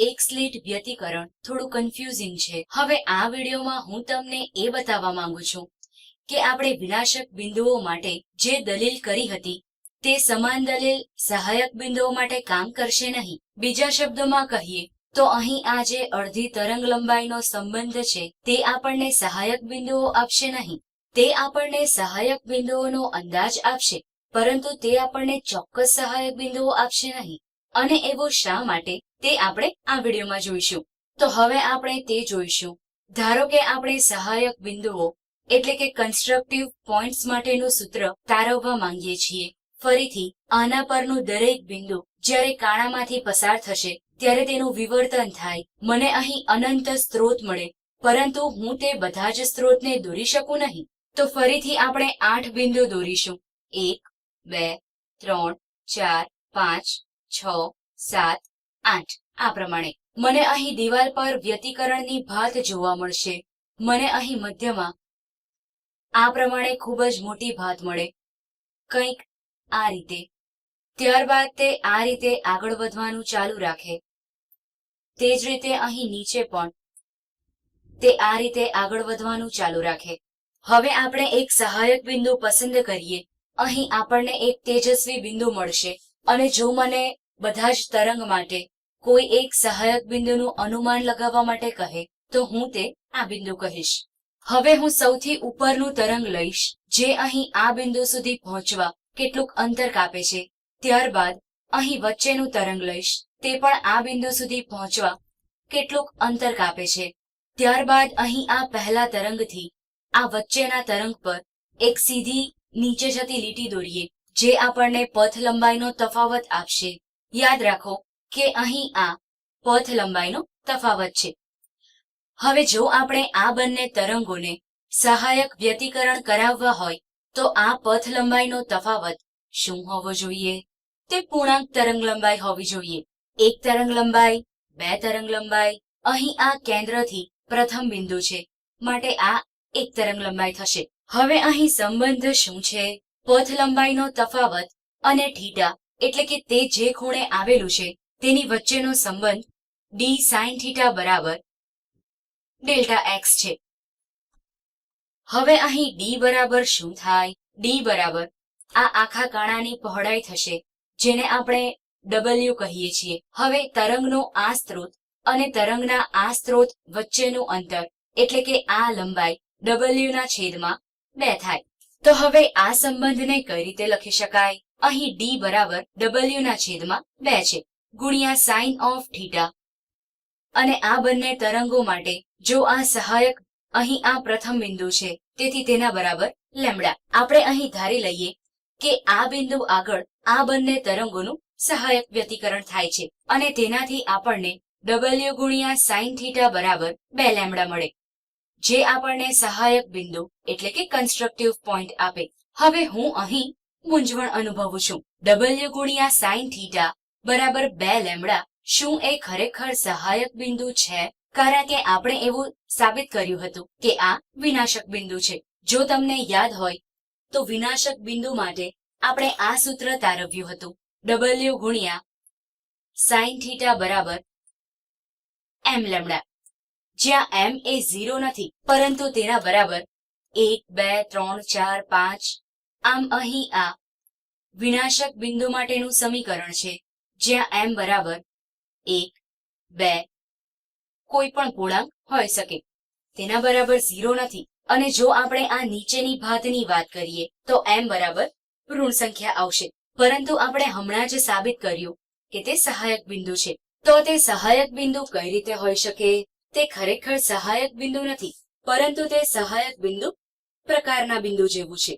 એક સ્લેટ વ્યતિકરણ થોડું કન્ફ્યુઝિંગ છે. હવે આ વિડીયોમાં હું તમને એ બતાવવા માંગુ છું કે આપણે વિનાશક બિંદુઓ માટે જે દલીલ કરી હતી, તે સમાન દલીલ સહાયક બિંદુઓ માટે કામ કરશે નહીં. બીજા શબ્દોમાં કહીએ, તો અહીં આ જે અડધી તરંગ લંબાઈનો સંબંધ છે, તે આપણને સહાયક બિંદુઓ આપશે નહીં. તે આપણને સહાયક બિંદુઓનો અંદાજ આપશે, પરંતુ તે આપણને ચોક્કસ સહાયક બિંદુઓ આપશે નહીં. અને એવું શા માટે તે આપણે આ વિડીયોમાં જોઈશું. તો હવે આપણે તે જોઈશું. ધારો કે આપણે સહાયક બિંદુઓ, એટલે કે કન્સ્ટ્રક્ટિવ પોઈન્ટ્સ માટેનું સૂત્ર તારવવા માંગીએ છીએ. ફરીથી, આના પરનું દરેક બિંદુ જ્યારે કાણામાંથી પસાર થશે, ત્યારે તેનું વિવર્તન થાય. મને અહીં અનંત સ્ત્રોત મળે, પરંતુ હું તે બધા જ સ્ત્રોતને દોરી શકું નહીં. તો ફરીથી આપણે આઠ બિંદુ દોરીશું. એક, બે, ત્રણ, ચાર, પાંચ છ, સાત, આઠ. આ પ્રમાણે મને અહીં દિવાલ પર વ્યતિકરણની ભાત જોવા મળશે. મને અહીં મધ્યમાં આ પ્રમાણે ખૂબ જ મોટી ભાત મળે. કંઈક આ રીતે. ત્યારબાદ તે આ રીતે આગળ વધવાનું ચાલુ રાખે. તે જ રીતે અહીં નીચે પણ તે આ રીતે આગળ વધવાનું ચાલુ રાખે. હવે આપણે એક સહાયક બિંદુ પસંદ કરીએ. અહીં આપણને એક તેજસ્વી બિંદુ મળશે. અને જો મને બધા જ તરંગ માટે કોઈ એક સહાયક બિંદુનું અનુમાન લગાવવા માટે કહે, તો હું તે આ બિંદુ કહીશ. હવે હું સૌથી ઉપરનું તરંગ લઈશ, જે અહીં આ બિંદુ સુધી પહોંચવા કેટલુંક અંતર કાપે છે. ત્યારબાદ અહીં વચ્ચેનું તરંગ લઈશ, તે પણ આ બિંદુ સુધી પહોંચવા કેટલુંક અંતર કાપે છે. ત્યારબાદ અહીં આ પહેલા તરંગથી આ વચ્ચેના તરંગ પર એક સીધી નીચે જતી લીટી દોરીએ. જે આપણને પથ લંબાઈનો તફાવત આપશે. યાદ રાખો કે અહીં આ પથ લંબાઈનો તફાવત છે. હવે જો આપણે આ બંને તરંગોને સહાયક વ્યતિકરણ કરાવવા હોય, તો આ પથ લંબાઈનો તફાવત શું હોવો જોઈએ? તે પૂર્ણાંક તરંગ લંબાઈ હોવી જોઈએ. એક તરંગ લંબાઈ, બે તરંગ લંબાઈ, અહીં આ કેન્દ્રથી પ્રથમ બિંદુ છે. માટે આ એક તરંગ લંબાઈ થશે. હવે અહીં સંબંધ શું છે? પથ લંબાઈનો તફાવત અને થીટા એટલે કે તે જે ખૂણે આવેલું છે, તેની વચ્ચેનો સંબંધ ડી સાઇન થીટા બરાબર ડેલ્ટા એક્સ છે. હવે અહીં ડી બરાબર શું થાય? ડી બરાબર આ આખા કાણાની પહોળાઈ થશે, જેને આપણે ડબલ્યુ કહીએ છીએ. હવે તરંગનો આ સ્ત્રોત અને તરંગના આ સ્ત્રોત વચ્ચેનું અંતર એટલે કે આ લંબાઈ ડબલ્યુ ના છેદમાં બે થાય. તો હવે આ સંબંધને કઈ રીતે લખી શકાય? અહીં ડી બરાબર ડબલ્યુ ના છેદમાં બે છે. ગુણ્યા સાઇન ઓફ થીટા અને આ બંને તરંગો માટે જો આ સહાયક અહીં આ પ્રથમ બિંદુ છે, તેથી તેના બરાબર લેમડા આપણે અહીં ધારી લઈએ કે આ બિંદુ આગળ આ બંને તરંગોનું સહાયક વ્યતિકરણ થાય છે. અને તેનાથી આપણને ડબલ્યુ ગુણ્યા સાઇન થીટા બરાબર બે લેમડા મળે. જે આપણને સહાયક બિંદુ એટલે કે કન્સ્ટ્રક્ટિવ પોઈન્ટ આપે. હવે હું અહીં મૂંઝવણ અનુભવું છું. ડબલ્યુ ગુણ્યા સાઇન થીટા બરાબર બે લેમડા શું એ ખરેખર સહાયક બિંદુ છે? કારણ કે આપણે એવું સાબિત કર્યું હતું કે આ વિનાશક બિંદુ છે. જો તમને યાદ હોય, તો વિનાશક બિંદુ માટે આપણે આ સૂત્ર તારવ્યું હતું. ડબલ્યુ ગુણ્યા સાઇન થીટા બરાબર એમ લેમડા જ્યાં એમ એ ઝીરો નથી, પરંતુ તેના બરાબર એક, બે, ત્રણ, ચાર, પાંચ, આમ અહીં આ વિનાશક બિંદુ માટેનું સમીકરણ છે, જ્યાં એમ બરાબર એક, બે કોઈ પણ પૂર્ણાંક હોઈ શકે. તેના બરાબર ઝીરો નથી. અને જો આપણે આ નીચેની ભાતની વાત કરીએ, તો એમ બરાબર ઋણ સંખ્યા આવશે. પરંતુ આપણે હમણાં જ સાબિત કર્યું કે તે સહાયક બિંદુ છે. તો તે સહાયક બિંદુ કઈ રીતે હોઈ શકે? તે ખરેખર સહાયક બિંદુ નથી, પરંતુ તે સહાયક બિંદુ પ્રકારના બિંદુ જેવું છે.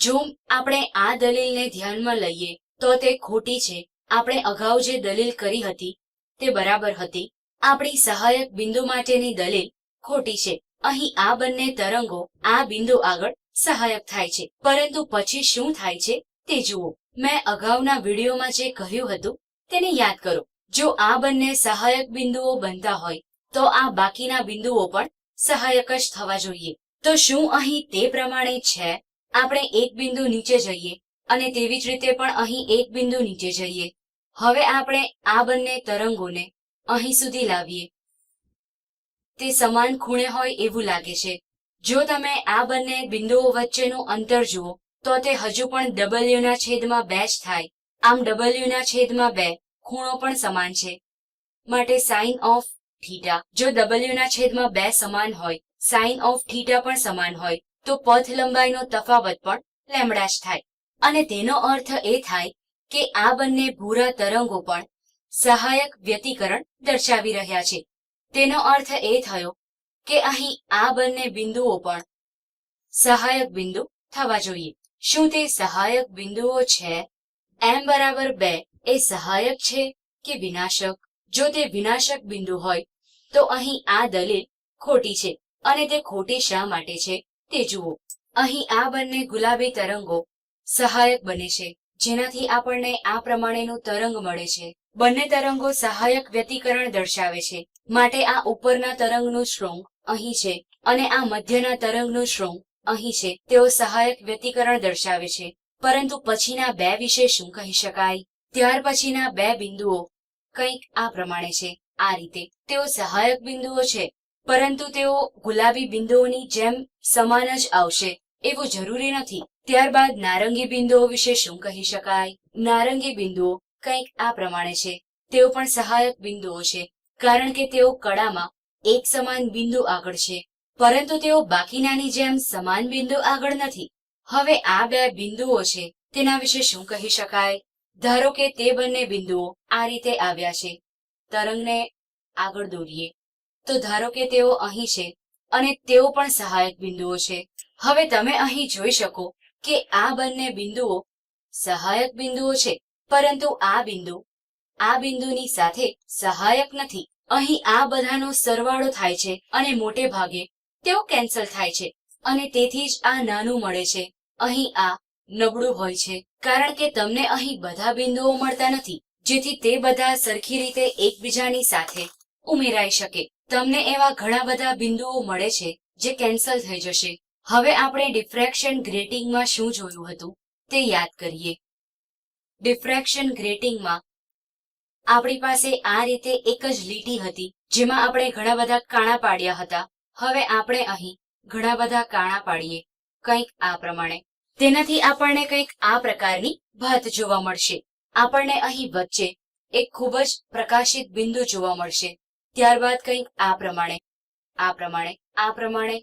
જો આપણે આ દલીલને ધ્યાનમાં લઈએ, તો તે ખોટી છે. આપણે અગાઉ જે દલીલ કરી હતી, તે બરાબર હતી. આપણી સહાયક બિંદુ માટેની દલીલ ખોટી છે. અહીં આ બંને તરંગો, આ બિંદુ આગળ સહાયક થાય છે. પરંતુ પછી શું થાય છે તે જુઓ. મેં અગાઉના વિડીયોમાં જે કહ્યું હતું, તેને યાદ કરો. જો આ બંને સહાયક બિંદુઓ બનતા હોય તો આ બાકીના બિંદુઓ પણ સહાયક જ થવા જોઈએ. તો શું અહીં તે પ્રમાણે છે? આપણે એક બિંદુ નીચે જઈએ અને તેવી જ રીતે પણ અહીં એક બિંદુ નીચે જઈએ. હવે આપણે આ બંને તરંગોને અહીં સુધી લાવીએ. તે સમાન ખૂણે હોય એવું લાગે છે. જો તમે આ બંને બિંદુઓ વચ્ચેનું અંતર જુઓ, તો તે હજુ પણ ડબલ્યુના છેદમાં બે જ થાય. આમ ડબલ્યુના છેદમાં બે ખૂણો પણ સમાન છે. માટે સાઇન ઓફ થીટા. જો ડબલ્યુ ના છેદમાં બે સમાન હોય સાઇન ઓફ થીટા પણ સમાન હોય, તો પથ લંબાઈનો તફાવત પણ લેમડા થાય. અને તેનો અર્થ એ થાય કે આ બંને ભૂરા તરંગો પણ સહાયક વ્યતિકરણ દર્શાવી રહ્યા છે. તેનો અર્થ એ થયો કે અહીં આ બંને બિંદુઓ પણ સહાયક બિંદુ થવા જોઈએ. શું તે સહાયક બિંદુઓ છે? એમ બરાબર બે એ સહાયક છે કે વિનાશક? જો તે વિનાશક બિંદુ હોય તો અહીં આ દલીલ ખોટી છે. અને તે ખોટી શા માટે છે તે જુઓ. અહીં આ બંને ગુલાબી તરંગો સહાયક બને છે, જેનાથી આપણને આ પ્રમાણેનું તરંગ મળે છે. બંને તરંગો સહાયક વ્યતિકરણ દર્શાવે છે. માટે આ ઉપરના તરંગનું શ્રોંગ અહીં છે અને આ મધ્યના તરંગનું શ્રોંગ અહીં છે. તેઓ સહાયક વ્યતિકરણ દર્શાવે છે. પરંતુ પછીના બે વિશે શું કહી શકાય? ત્યાર પછીના બે બિંદુઓ કંઈક આ પ્રમાણે છે. આ રીતે તેઓ સહાયક બિંદુઓ છે, પરંતુ તેઓ ગુલાબી બિંદુઓની જેમ સમાન જ આવશે એવું જરૂરી નથી. ત્યારબાદ નારંગી બિંદુઓ વિશે શું કહી શકાય? નારંગી બિંદુઓ કંઈક આ પ્રમાણે છે. તેઓ પણ સહાયક બિંદુઓ છે, કારણ કે તેઓ કળામાં એક સમાન બિંદુ આગળ છે, પરંતુ તેઓ બાકીનાની જેમ સમાન બિંદુ આગળ નથી. હવે આ બે બિંદુઓ છે, તેના વિશે શું કહી શકાય? ધારો કે તે બંને બિંદુઓ આ રીતે આવ્યા છે. તરંગને આગળ દોરીએ. તો ધારો કે તેઓ અહીં છે અને તેઓ પણ સહાયક બિંદુઓ છે. હવે તમે અહીં જોઈ શકો કે આ બંને બિંદુઓ સહાયક બિંદુઓ છે, પરંતુ આ બિંદુ, આ બિંદુની સાથે સહાયક નથી. અહીં આ બધાનો સરવાળો થાય છે અને મોટે ભાગે તેઓ કેન્સલ થાય છે અને તેથી જ આ નાનું મળે છે. અહીં આ નબળું હોય છે, કારણ કે તમને અહીં બધા બિંદુઓ મળતા નથી. જેથી તે બધા સરખી રીતે એકબીજાની સાથે ઉમેરાઈ શકે. તમને એવા ઘણા બધા બિંદુઓ મળે છે જે કેન્સલ થઈ જશે. હવે આપણે ડિફ્રેક્શન ગ્રેટિંગમાં શું જોયું હતું તે યાદ કરીએ. ડિફ્રેક્શન ગ્રેટિંગમાં આપણી પાસે આ રીતે એક જ લીટી હતી, જેમાં આપણે ઘણા બધા કાણા પાડ્યા હતા. હવે આપણે અહીં ઘણા બધા કાણા પાડીએ, કંઈક આ પ્રમાણે. તેનાથી આપણને કંઈક આ પ્રકારની ભાત જોવા મળશે. આપણને અહીં વચ્ચે એક ખૂબ જ પ્રકાશિત બિંદુ જોવા મળશે. ત્યારબાદ કંઈક આ પ્રમાણે આ પ્રમાણે આ પ્રમાણે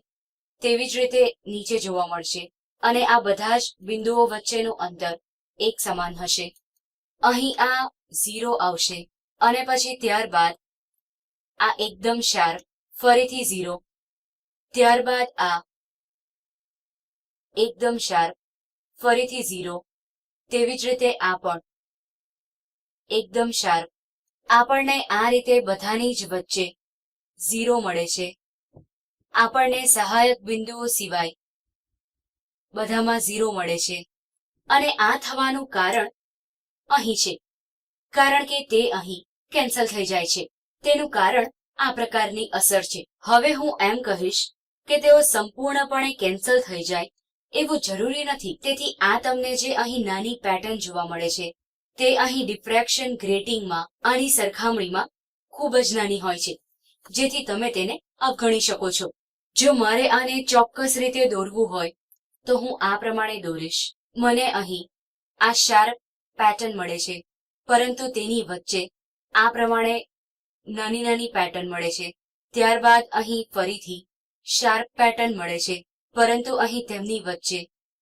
તેવી જ રીતે નીચે જોવા મળશે અને આ બધા જ બિંદુઓ વચ્ચેનું અંતર એક સમાન હશે. અહીં આ ઝીરો આવશે અને પછી ત્યારબાદ આ એકદમ શાર્પ ફરીથી ઝીરો. ત્યારબાદ આ એકદમ શાર્પ ફરીથી ઝીરો. તેવી જ રીતે આ પણ એકદમ શાર્પ આપણને આ રીતે બધાની જ વચ્ચે ઝીરો મળે છે. આપણને સહાયક બિંદુઓ સિવાય બધામાં ઝીરો મળે છે. અને આ થવાનું કારણ અહીં છે. કારણ કે તે અહીં કેન્સલ થઈ જાય છે. તેનું કારણ આ પ્રકારની અસર છે. હવે હું એમ કહીશ કે તેઓ સંપૂર્ણપણે કેન્સલ થઈ જાય એવું જરૂરી નથી. તેથી આ તમને જે અહીં નાની પેટર્ન જોવા મળે છે તે અહીં ડિફ્રેક્શન ગ્રેટિંગમાં આની સરખામણીમાં ખૂબ જ નાની હોય છે, જેથી તમે તેને અવગણી શકો છો. જો મારે આને ચોક્કસ રીતે દોરવું હોય, તો હું આ પ્રમાણે દોરીશ. મને અહીં આ શાર્પ પેટર્ન મળે છે, પરંતુ તેની વચ્ચે આ પ્રમાણે નાની નાની પેટર્ન મળે છે. ત્યારબાદ અહીં ફરીથી શાર્પ પેટર્ન મળે છે, પરંતુ અહીં તેમની વચ્ચે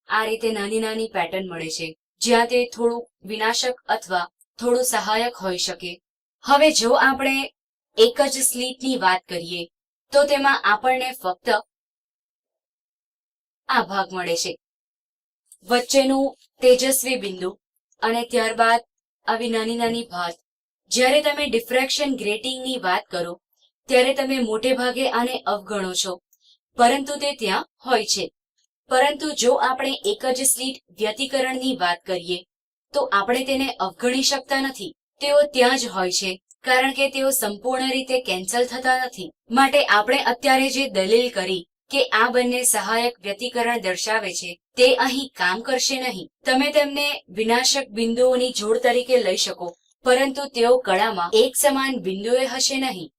આ રીતે નાની નાની પેટર્ન મળે છે. જ્યાં તે થોડું વિનાશક અથવા થોડું સહાયક હોઈ શકે. હવે જો આપણે એક જ સ્લીટની વાત કરીએ, તો તેમાં આપણને ફક્ત આ ભાગ મળે છે. વચ્ચેનું તેજસ્વી બિંદુ અને ત્યારબાદ આવી નાની નાની ભાત. જ્યારે તમે ડિફ્રેક્શન ગ્રેટિંગની વાત કરો, ત્યારે તમે મોટે ભાગે આને અવગણો છો, પરંતુ તે ત્યાં હોય છે. પરંતુ જો આપણે એક જ સ્લીટ વ્યતિકરણની વાત કરીએ, તો આપણે તેને અવગણી શકતા નથી. તેઓ ત્યાં જ હોય છે, કારણ કે તેઓ સંપૂર્ણ રીતે કેન્સલ થતા નથી. માટે આપણે અત્યારે જે દલીલ કરી કે આ બંને સહાયક વ્યતિકરણ દર્શાવે છે, તે અહીં કામ કરશે નહીં. તમે તેમને વિનાશક બિંદુઓની જોડ તરીકે લઈ શકો, પરંતુ તેઓ કળામાં એક સમાન બિંદુએ હશે નહીં.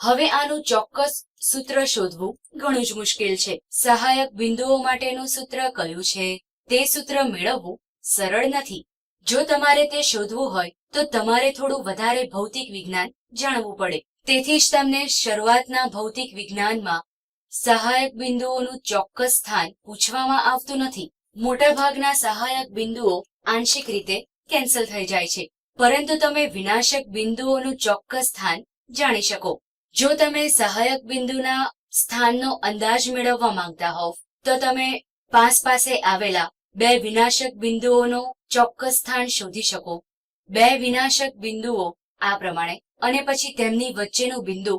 હવે આનું ચોક્કસ સૂત્ર શોધવું ઘણું જ મુશ્કેલ છે. સહાયક બિંદુઓ માટેનું સૂત્ર કયું છે? તે સૂત્ર મેળવવું સરળ નથી. જો તમારે તે શોધવું હોય, તો તમારે થોડું વધારે ભૌતિક વિજ્ઞાન જાણવું પડે. તેથી જ તમને શરૂઆતના ભૌતિક વિજ્ઞાનમાં સહાયક બિંદુઓનું ચોક્કસ સ્થાન પૂછવામાં આવતું નથી. મોટાભાગના સહાયક બિંદુઓ આંશિક રીતે કેન્સલ થઈ જાય છે. પરંતુ તમે વિનાશક બિંદુઓનું ચોક્કસ સ્થાન જાણી શકો. જો તમે સહાયક બિંદુના સ્થાનનો અંદાજ મેળવવા માંગતા હોવ, તો તમે પાસ પાસે આવેલા બે વિનાશક બિંદુઓનો ચોક્કસ સ્થાન શોધી શકો. બે વિનાશક બિંદુઓ આ પ્રમાણે, અને પછી તેમની વચ્ચેનું બિંદુ,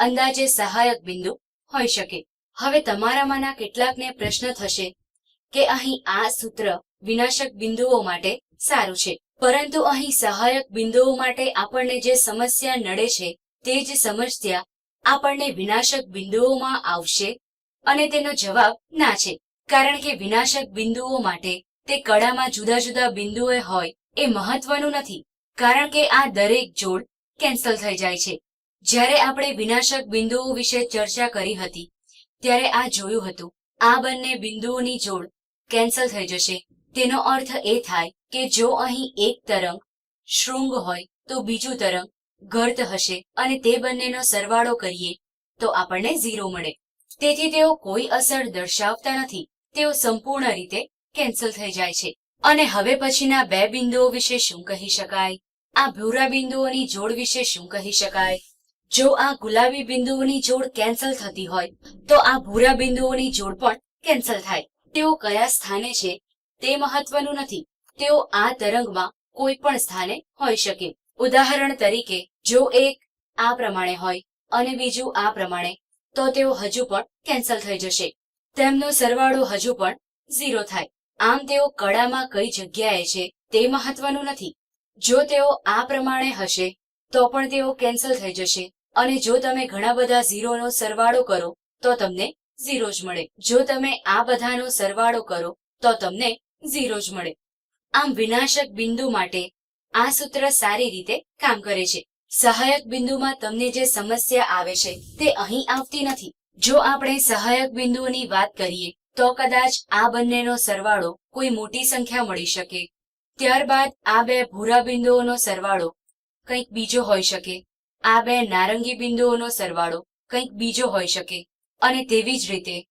અંદાજે સહાયક બિંદુ, હોઈ શકે. હવે તમારામાંના કેટલાકને પ્રશ્ન થશે કે અહીં આ સૂત્ર વિનાશક બિંદુઓ માટે સારું છે. પરંતુ અહીં સહાયક બિંદુઓ માટે આપણને જે સમસ્યા નડે છે તે જ સમસ્યા આપણને વિનાશક બિંદુઓમાં આવશે અને તેનો જવાબ ના છે. કારણ કે વિનાશક બિંદુઓ માટે તે કળામાં જુદા જુદા બિંદુએ હોય એ મહત્વનું નથી. કારણ કે આ દરેક જોડ કેન્સલ થઈ જાય છે. જ્યારે આપણે વિનાશક બિંદુઓ વિશે ચર્ચા કરી હતી, ત્યારે આ જોયું હતું, આ બંને બિંદુઓની જોડ કેન્સલ થઈ જશે. તેનો અર્થ એ થાય કે જો અહીં એક તરંગ શૃંગ હોય તો બીજું તરંગ ગર્ત હશે અને તે બંનેનો સરવાળો કરીએ, તો આપણને ઝીરો મળે. તેથી તેઓ કોઈ અસર દર્શાવતા નથી. તેઓ સંપૂર્ણ રીતે કેન્સલ થઈ જાય છે. અને હવે પછીના બે બિંદુઓ વિશે શું કહી શકાય? આ ભૂરા બિંદુઓની જોડ વિશે શું કહી શકાય? જો આ ગુલાબી બિંદુઓની જોડ કેન્સલ થતી હોય, તો આ ભૂરા બિંદુઓની જોડ પણ કેન્સલ થાય. તેઓ કયા સ્થાને છે તે મહત્વનું નથી. તેઓ આ તરંગમાં કોઈ પણ સ્થાને હોઈ શકે. ઉદાહરણ તરીકે, જો એક આ પ્રમાણે હોય અને બીજું આ પ્રમાણે, તો તેઓ હજુ પણ કેન્સલ થઈ જશે. તેમનો સરવાળો હજુ પણ ઝીરો થાય. આમ તેઓ કળામાં કઈ જગ્યાએ છે તે મહત્વનું નથી. જો તેઓ આ પ્રમાણે હશે, તો પણ તેઓ કેન્સલ થઈ જશે. અને જો તમે ઘણા બધા ઝીરોનો સરવાળો કરો, તો તમને ઝીરો જ મળે. જો તમે આ બધાનો સરવાળો કરો, તો તમને ઝીરો જ મળે. આમ વિનાશક બિંદુ માટે આ સૂત્ર સારી રીતે કામ કરે છે. સહાયક બિંદુમાં તમને જે સમસ્યા આવે છે, તે અહીં આવતી નથી. જો આપણે સહાયક બિંદુઓની વાત કરીએ, તો કદાચ આ બંનેનો સરવાળો કોઈ મોટી સંખ્યા મળી શકે. ત્યારબાદ આ બે ભૂરા બિંદુઓનો સરવાળો કંઈક બીજો હોઈ શકે. આ બે નારંગી બિંદુઓનો સરવાળો કંઈક બીજો હોઈ શકે. અને તેવી જ રીતે,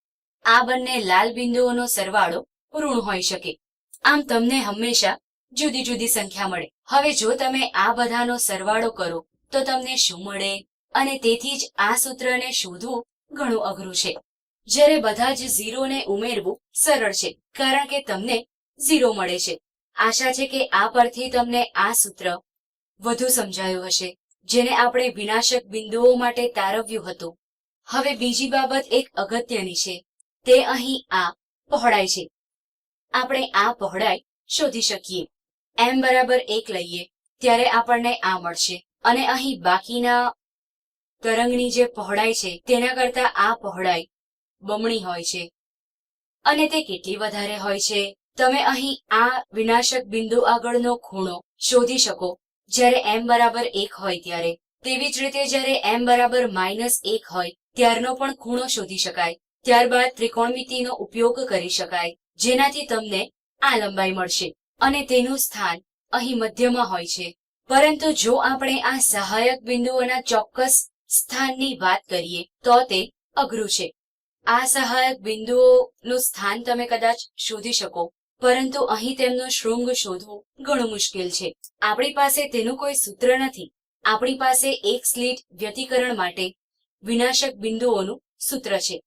આ બંને લાલ બિંદુઓનો સરવાળો ઋણ હોઈ શકે. આમ તમને હંમેશા જુદી જુદી સંખ્યા મળે. હવે જો તમે આ બધાનો સરવાળો કરો, તો તમને શું મળે? અને તેથી જ આ સૂત્રને શોધવું ઘણું અઘરું છે. જ્યારે બધા જ ઝીરોને ઉમેરવું સરળ છે, કારણ કે તમને ઝીરો મળે છે. આશા છે કે આ પરથી તમને આ સૂત્ર વધુ સમજાયું હશે, જેને આપણે વિનાશક બિંદુઓ માટે તારવ્યું હતું. હવે બીજી બાબત એક અગત્યની છે. તે અહીં આ પહોળાઈ છે. આપણે આ પહોળાઈ શોધી શકીએ. એમ બરાબર એક લઈએ, ત્યારે આપણને આ મળશે. અને અહીં બાકીના તરંગની જે પહોળાઈ છે, તેના કરતા આ પહોળાઈ બમણી હોય છે. અને તે કેટલી વધારે હોય છે? તમે અહીં આ વિનાશક બિંદુ આગળનો ખૂણો શોધી શકો. જ્યારે એમ બરાબર એક હોય ત્યારે. તેવી જ રીતે જ્યારે એમ બરાબર માઇનસ એક હોય, ત્યારનો પણ ખૂણો શોધી શકાય. ત્યારબાદ ત્રિકોણમિતિનો ઉપયોગ કરી શકાય, જેનાથી તમને આ લંબાઈ મળશે. અને તેનું સ્થાન અહીં મધ્યમાં હોય છે. પરંતુ જો આપણે આ સહાયક બિંદુઓના ચોક્કસ સ્થાનની વાત કરીએ, તો તે અઘરું છે. આ સહાયક બિંદુઓનું સ્થાન તમે કદાચ શોધી શકો, પરંતુ અહીં તેમનું શૃંગ શોધવું ઘણું મુશ્કેલ છે. આપણી પાસે તેનું કોઈ સૂત્ર નથી. આપણી પાસે એક સ્લીટ વ્યતિકરણ માટે વિનાશક બિંદુઓનું સૂત્ર છે.